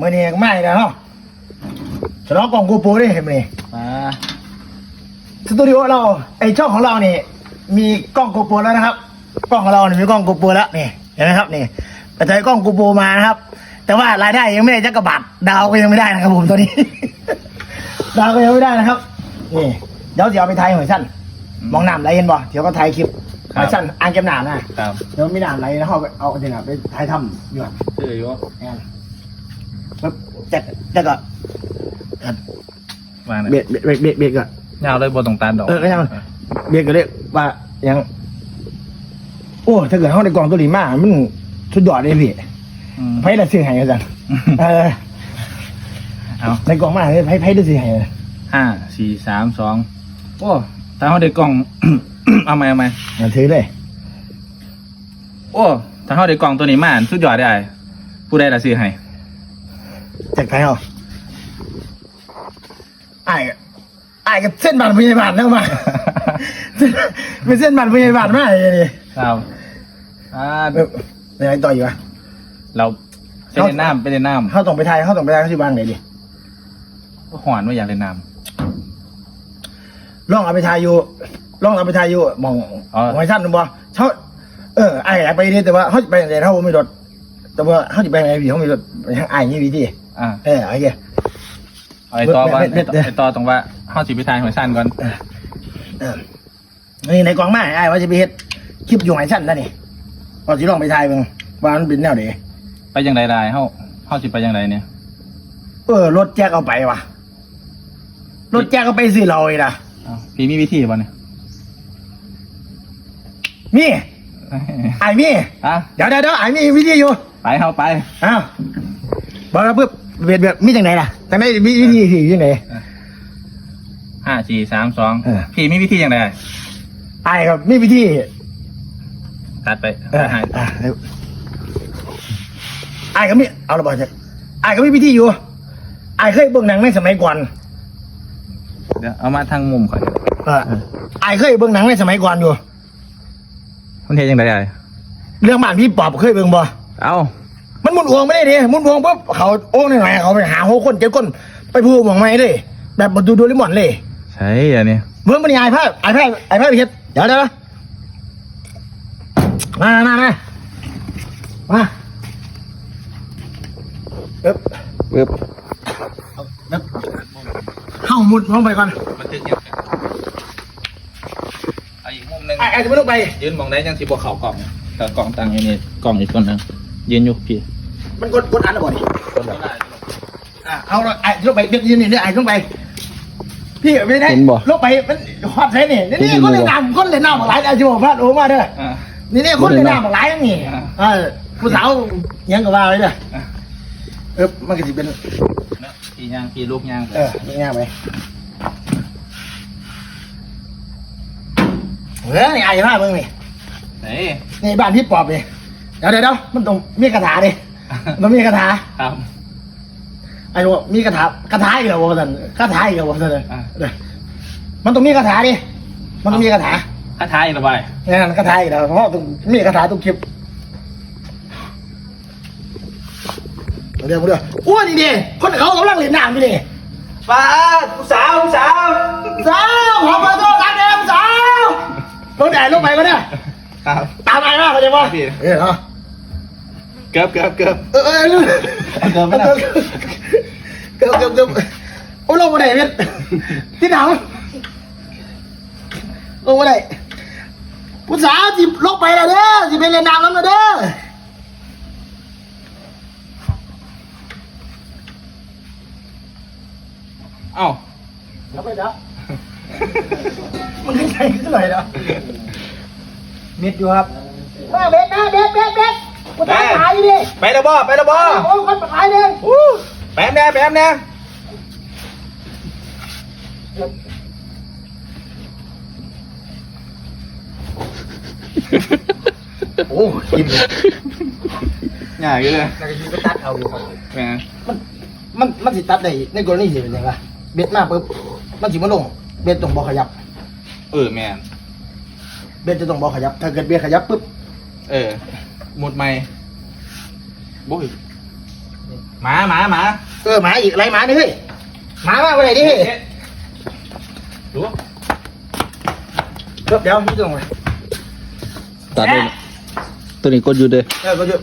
มื่อนี้ไม่แล้วเนาะฉลองกล่องกูปูได้เห็นไหมนี่มาสตูดิโอเราไอช่องของเรานี่มีกล้องโกโปรแล้วนะครับ กล้องของเรานี่มีกล้องโกโปรแล้วนี่เห็นไหมครับนี่กระจายกล้องโกโปรมานะครับ แต่ว่ารายได้ยังไม่ได้จักกระบาทดาวก็ยังไม่ได้นะครับผมตอนนี้ ดาวก็ยังไม่ได้นะครับนี่เดี๋ยวจะเอาไปถ่ายหอยสั้นมองน้ำไหลเห็นบ่เดี๋ยวก็ถ่ายคลิปหอยสั้นอ่างเก็บน้ำนะครับเดี๋ยวมีน้ำไหลแล้วเขาเอาเอาจริงอะไปถ่ายทำอยู่อะชื่ออยู่นี่น ปึ๊บจัดจัดก็มาเนี่ยเบียดเบียดเบียดเบียดก็ยาวเลยบนตรงตาลดอกเออไม่เอาเบียดก็เรียกว่ายัง โอ้ถ้าเกิดเขาในกล่องตัวนี้มากมันสุดยอดเลยพี่อืมไพ่ละซื้อให้กันจังเออเอาในกล่องมากเลยไพ่ไพ่ละซื้อให้ห้าสี่สามสองโอ้ถ้าเขาได้กล่อง เอาไหมเอาไหมอย่าถือเลยโอ้ถ้าเขาได้กล่องตัวนี้มาสุดยอดได้ผู้ใดละซื้อให้ แจกไพ่เอาไอ้ายไอ้ายกับเส้นบัตรพยาบาลแล้วมาเป็นเส้นบัตรพยาบาลมากเลยนี่ครับอ่าเออเป็นไงต่ออยู่วะเราไปเล่นน้ำไปเล่นน้เขาต้องไปไทยเขาต้องไปไทยเขาที่บ้านไหนดิำหอนว่าอยากเล่นน้ลองเอาไปทายอยู่ลองเอาไปทายอยู่มองอ๋อหอยสั้นดูบ่เขาเออไอ้อยากไปนี่แต่ว่าเขาจะไปไหนเขาไม่รถแต่ว่าเขาจะไปไหนพี่เขาไม่รถไปทางไอ้นี่พี่ที่ำ อ่าเออไอ้เหี้ย เอาไอ้ต่อก่อนเด็ไอ้ดต่อเด็ดไอ้ต่อตรงว่าเขาจีไปทายหัวสั้นก่อนเออเออนี่ในกองมาไอ้ว่าจะไปเฮ็ดคลิปอยู่หอยสั้นนั่นนี่พอสิลองไปทายเบิ่งว่ามันเป็นแนวไหนไปยังไงได้เขาเขาจีไปยังไงเนี่ยเออรถแจ็คเอาไปว่ะรถแจ็คเอาไปซื้อเราอีกนะอ้าวพี่มีวิธีป่ะเนี่ยมีไอ้มี อะเดี๋ยวเดี๋ยวเดี๋ยวไอ้มีวิธีอยู่ไปเข้าไปอ้าว บอกแล้วเพื่อเบียดเบียดมีจังไหนล่ะจังไหนมีวิธีสิจังไหน ห้าสี่สามสองเออ พี่มีวิธียังไงไอ้ครับมีวิธีตัดไปเออหายอะเดี๋ยวไอ้ก็มีเอาละบอกจะไอ้ก็มีวิธีอยู่ไอ้เคยเบิ่งหนังในสมัยก่อนเดี๋ยวเอามาทางมุมก่อนเออไอ้เคยเบิ่งหนังในสมัยก่อนอยู่ มันเทยังไงได้เรื่องบ้านพี่ปอบเคยเบิ่งบ่เอา มันหมุนวงไม่ได้ดิหมุนวงปุ๊บเขาโอ้หน่อยๆเขาไปหาหัวคนเจ็ดคนไปพูดหมองไม่เลย แบบมาดูโดเรมอนเลยใช่อันนี้เบิ่งมันนี่ไอ้ผ้าไอ้ผ้าไอ้ผ้าไปเฮ็ดเดี๋ยวเดี๋ยวมามามามาเอ๊บปึ๊บเอ๊บเข้ามุดลงไปก่อนมันถึงยังเอาอีกมุมหนึงไอ้ไอ้จะไม่ต้องไปยืนมองได้ยังสิบวกเขากล่องแต่กล่องตังอยู่นี่กล่องอีกคนหนึงยืนอยู่พี่ มันกดกดอันละบ่ดิคนละอะเอาละไอ้ลงไปเดี๋ยวยืนนี่เดี๋ยวไอ้ลงไป พี่ไม่ได้เห็นบ่ลงไปมันฮอดใช่นี่นี่นี่คนเล่นน้ำคนเล่นน้ำหลายไอ้จิบอกพลาดโอ้มาเด้ออ่านี่นี่คนเล่นน้ำหลายอย่างนี่อ่าเออผู้สาวยังกับว่าไว้เด้ออะเออมันก็สิเป็นเนอะพี่ย่างพี่ลูกย่างเออนี่ง่ายไปเฮ้ยนี่ไอ้ผ้ามึงนี่เฮ้ยนี่บ้านพี่ปอบนี่เดี๋ยวเดี๋ยวเดี๋ยวมันต้องมีคาถาดิ มันต้องมีคาถาครับ ไอ้บอกมีคาถาคาถาอีกแล้ววะท่านคาถาอีกแล้ววะท่านอะเดี๋ยวมันต้องมีคาถาดิมันต้องมีคาถาถ้าทายระบายเนี่ยคาถาอีกแล้วเพราะว่าต้องมีคาถาทุกคลิปเดี๋ยวเดี๋ยวอ้วนนี่ดิคนเขากำลังเล่นน้ำอยู่ดิป้าผู้สาวผู้สาวสาวขอมาโทษรักเดิมสาวลงไหนลงไปก็ได้ครับ ตามไปมากเขาใจป่ะพี่ เออเอา เกือบเกือบเกือบเออเออเออเอาเดินไปนะเกือบเกือบเกือบโอ้ลงมาไหนเม็ดที่หนาวลงมาไหนผู้สาวจิบลงไปแล้วเด้อจิไปเล่นน้ำแล้วนะเด้อเอ้าเอาไปเด้อมันขึ้นใจขึ้นหน่อยเด้อมิดอยู่ครับมาเบ็ดนะเบ็ดเบ็ดเบ็ดผู้สาวตายอยู่ดิไปแล้วบ่ไปแล้วบ่โอ้คนตายเลยอู้แปมแน่แปมแน่โอ้ยิ้มเลยง่ายอยู่เลยนักยิงก็ตัดเอาอยู่ครับแหมมันมันมันสิตัดได้ในกรณีสิเป็นยังไงเบ็ดมาปุ๊บมันสิมาลง เบ็ดต้องบ่ขยับ เออแมนเบ็ดจะต้องบ่ขยับ ถ้าเกิดเบ็ดขยับปุ๊บเออ หมุดไม่บุ้ยหมาหมาหมาเออหมาอีกอะไรหมานี่เฮ้ยหมามาไปไหนดิเฮ้ยดูเดี๋ยวเดี๋ยวนี่ตรงไหนตัดเลยตัวนี้กดอยู่เด้อเออก็หยุด